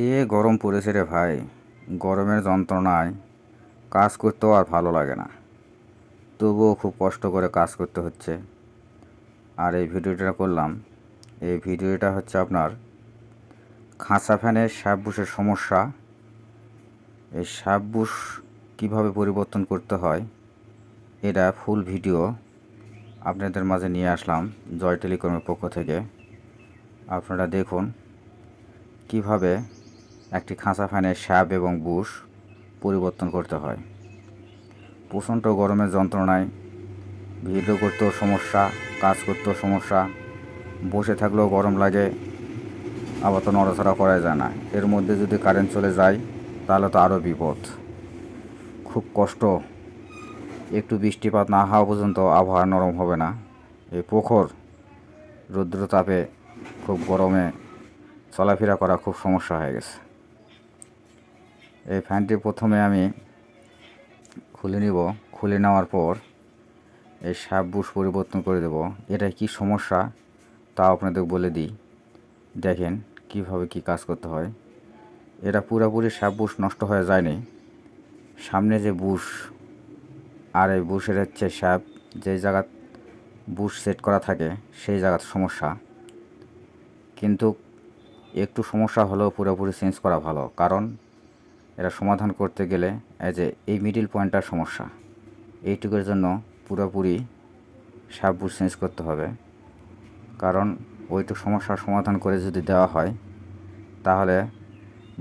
এ গরম পড়েছে রে ভাই। গরমের যন্ত্রণায় কাজ করতেও আর ভালো লাগে না। তবুও খুব কষ্ট করে কাজ করতে হচ্ছে। আর এই ভিডিওটা করলাম, এই ভিডিওটা হচ্ছে আপনার খাঁচা ফ্যানের শ্যাপবুশের সমস্যা। এই শ্যাপবুশ কীভাবে পরিবর্তন করতে হয়, এটা ফুল ভিডিও আপনাদের মাঝে নিয়ে আসলাম জয় টেলিকমের পক্ষ থেকে। আপনারা দেখুন কীভাবে একটি খাঁচা ফ্যানের শ্যাপ এবং বুশ পরিবর্তন করতে হয়। প্রচণ্ড গরমের যন্ত্রণায় ভিডিও করতেও সমস্যা, কাজ করতেও সমস্যা, বসে থাকলেও গরম লাগে, আবার তো নড়াচড়া করা যায় না। এর মধ্যে যদি কারেন্ট চলে যায়, তাহলে তো আরও বিপদ। খুব কষ্ট। একটু বৃষ্টিপাত না হওয়া পর্যন্ত আবহাওয়া নরম হবে না। এই প্রখর রৌদ্রতাপে খুব গরমে চলাফেরা করা খুব সমস্যা হয়ে গেছে। এই ফ্যানটি প্রথমে আমি খুলে নিব। খুলে নেওয়ার পর এই শ্যাপ বুশ পরিবর্তন করে দেব। এটা কি সমস্যা তা আপনাদের বলে দিই। দেখেন কীভাবে কি কাজ করতে হয়। এটা পুরোপুরি শ্যাপ বুশ নষ্ট হয়ে যায়নি। সামনে যে বুশ, আর এই বুশের হচ্ছে শ্যাপ যে জায়গা বুশ সেট করা থাকে, সেই জায়গার সমস্যা। কিন্তু একটু সমস্যা হলেও পুরোপুরি চেঞ্জ করা ভালো। কারণ এটা সমাধান করতে গেলে এই যে এই মিডিল পয়েন্টটার সমস্যা, এইটুকুর জন্য পুরোপুরি সাপ বুশ চেঞ্জ করতে হবে। কারণ ওইটুকু সমস্যার সমাধান করে যদি দেওয়া হয়, তাহলে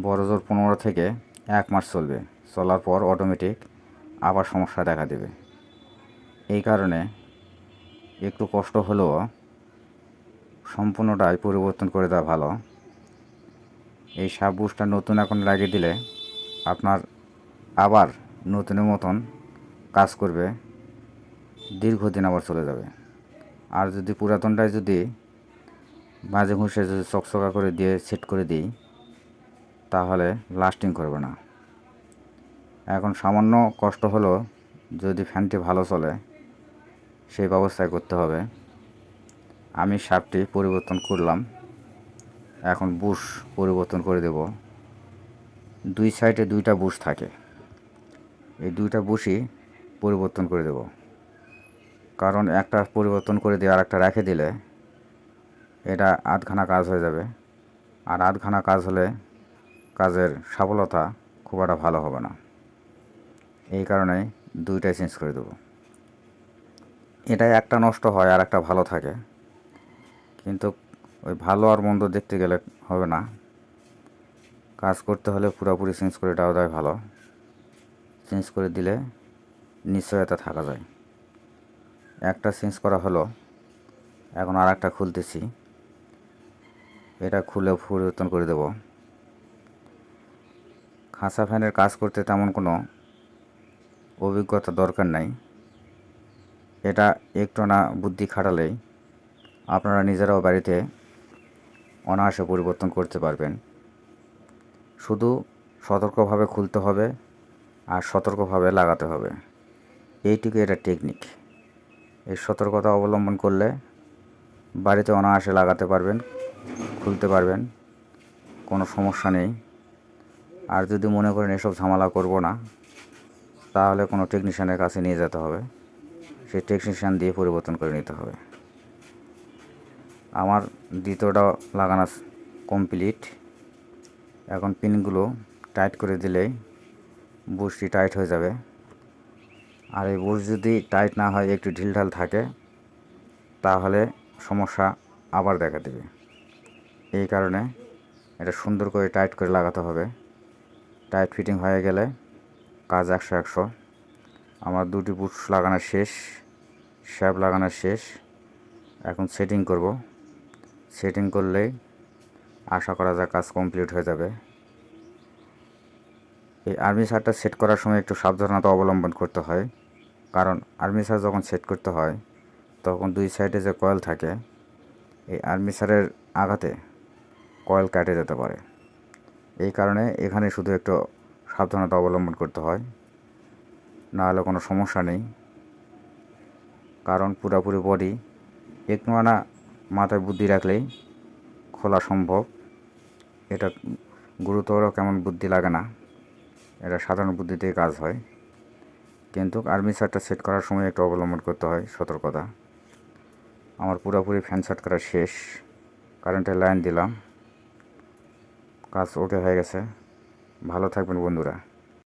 বড় জোর পনেরো থেকে এক মাস চলবে। চলার পর অটোমেটিক আবার সমস্যা দেখা দেবে। এই কারণে একটু কষ্ট হলেও সম্পূর্ণটাই পরিবর্তন করে দেওয়া ভালো। এই সাপ বুশটা নতুন এখন লাগিয়ে দিলে আপনার আবার নতুনের মতন কাজ করবে, দীর্ঘদিন আবার চলে যাবে। আর যদি পুরাতনটায় যদি মাঝে ঘুষে যদি চকচকা করে দিয়ে, সেট করে দিই, তাহলে লাস্টিং করবে না। এখন সামান্য কষ্ট হলো যদি ফ্যানটি ভালো চলে, সেই ব্যবস্থায় করতে হবে। আমি শার্টটি পরিবর্তন করলাম, এখন বুশ পরিবর্তন করে দেব। দুই সাইডে দুইটা বুশ থাকে। এই দুইটা বুশই পরিবর্তন করে দেব। কারণ একটা পরিবর্তন করে দিয়ে আর একটা রেখে দিলে এটা আধখানা কাজ হয়ে যাবে। আর আধখানা কাজ হলে কাজের সফলতা খুব একটা ভালো হবে না। এই কারণে দুইটাই চেঞ্জ করে দেবো। এটা একটা নষ্ট হয় আর একটা ভালো থাকে। কিন্তু ওই ভালো আর মন্দ দেখতে গেলে হবে না। কাজ করতে হলে পুরোপুরি চেঞ্জ করে দেওয়া যায় ভালো। চেঞ্জ করে দিলে নিশ্চয়তা থাকা যায়। একটা চেঞ্জ করা হলো, এখন আর একটা খুলতেছি। এটা খুলে পরিবর্তন করে দেব। খাঁচা ফ্যানের কাজ করতে তেমন কোনো অভিজ্ঞতা দরকার নাই। এটা একটু না বুদ্ধি খাটালেই আপনারা নিজেরাও বাড়িতে অনায়াসে পরিবর্তন করতে পারবেন। শুধু সতর্কভাবে খুলতে হবে আর সতর্কভাবে লাগাতে হবে। এইটুকু এটা টেকনিক এই সতর্কতা অবলম্বন করলে বাড়িতে অনায়াসে লাগাতে পারবেন, খুলতে পারবেন, কোনো সমস্যা নেই। আর যদি মনে করেন এসব ঝামেলা করব না, তাহলে কোনো টেকনিশিয়ানের কাছে নিয়ে যেতে হবে। সেই টেকনিশিয়ান দিয়ে পরিবর্তন করে নিতে হবে। আমার দ্বিতীয়টা লাগানো কমপ্লিট এখন পিনগুলো টাইট করে দিলেই বুশটি টাইট হয়ে যাবে। আর এই বুশ যদি টাইট না হয়, একটু ঢিলঢাল থাকে, তাহলে সমস্যা আবার দেখা দেবে। এই কারণে এটা সুন্দর করে টাইট করে লাগাতে হবে। টাইট ফিটিং হয়ে গেলে কাজ একশো একশো। আমার দুটি বুশ লাগানো শেষ, শ্যাপ লাগানো শেষ। এখন সেটিং করব। সেটিং করলেই আশা করা যায় কাজ কমপ্লিট হয়ে যাবে। এই আর্মি আর্মিসারটা সেট করার সময় একটু সাবধানতা অবলম্বন করতে হয়। কারণ আর্মি আর্মিসার যখন সেট করতে হয়, তখন দুই সাইডে যে কয়েল থাকে, এই আর্মি আর্মিসারের আঘাতে কয়েল কাটে যেতে পারে। এই কারণে এখানে শুধু একটু সাবধানতা অবলম্বন করতে হয় না হলে কোনো সমস্যা নেই। কারণ পুরোপুরি বডি একটু আনা মাথায় বুদ্ধি রাখলেই খোলা সম্ভব। এটা গুরুতর কেমন বুদ্ধি লাগে না। এটা সাধারণ বুদ্ধিতেই কাজ হয়। কিন্তু আর্মি শার্টটা সেট করার সময় একটু অবলম্বন করতে হয়, সতর্কতা। আমার পুরোপুরি ফ্যান সেট করা শেষ। কারেন্টের লাইন দিলাম। কাজ ওকে হয়ে গেছে। ভালো থাকবেন বন্ধুরা।